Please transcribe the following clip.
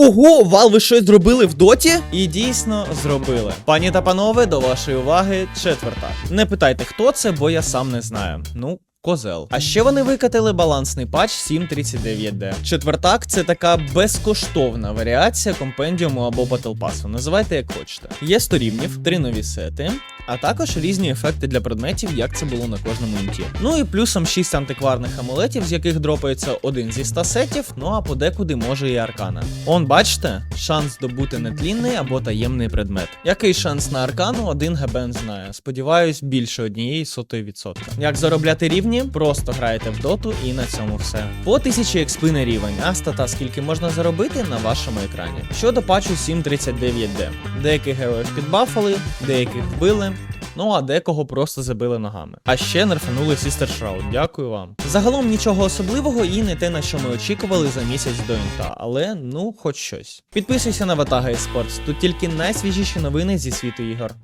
Ого, вал, ви щось зробили в доті? І дійсно зробили. Пані та панове, до вашої уваги четверта. Не питайте, хто це, бо я сам не знаю. Ну. Козел. А ще вони викатили балансний патч 739D. Четвертак це така безкоштовна варіація компендіуму або Pass. Називайте як хочете. Є 100 рівнів, 3 нові сети, а також різні ефекти для предметів, як це було на кожному інті. Ну і плюсом 6 антикварних амулетів, з яких дропається один зі 100 сетів, ну а подекуди може і аркана. Он, бачите, шанс здобути нетлінний або таємний предмет. Який шанс на аркану, один гебен знає. Сподіваюсь, більше однієї сотої відсотка. Як заробляти рівні? Просто граєте в доту і на цьому все. По 1000 експи на рівень, а стата скільки можна заробити на вашому екрані. Щодо патчу 739D. Деяких героїв підбафали, деяких вбили. Ну а декого просто забили ногами. А ще нерфанули Сістер Shroud. Дякую вам. Загалом нічого особливого і не те, на що ми очікували за місяць до інта, але ну хоч щось. Підписуйся на Ватага Esports, тут тільки найсвіжіші новини зі світу ігор.